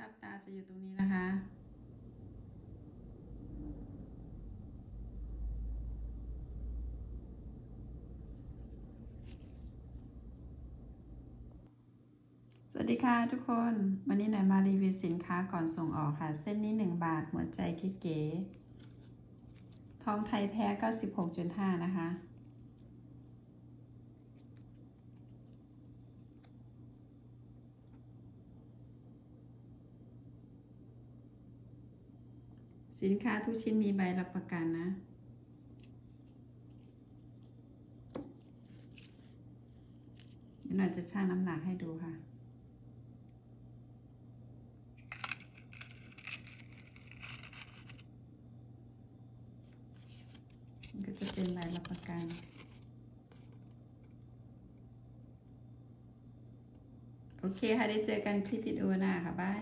ทับตาจะอยู่ตรงนี้นะคะ สวัสดีค่ะทุกคน วันนี้หน่อยมารีวิวสินค้าก่อนส่งออกค่ะ เส้นนี้ 1 บาท หัวใจเก๋ๆทองไทยแท้ 96.5 นะคะ สินค้าทุกชิ้นมีใบรับประกันนะ เดี๋ยวหน่อยจะชั่งน้ำหนักให้ดูค่ะ ก็จะเป็นใบรับประกันโอเคค่ะ ได้เจอกันคลิปวิดีโอหน้าค่ะ บาย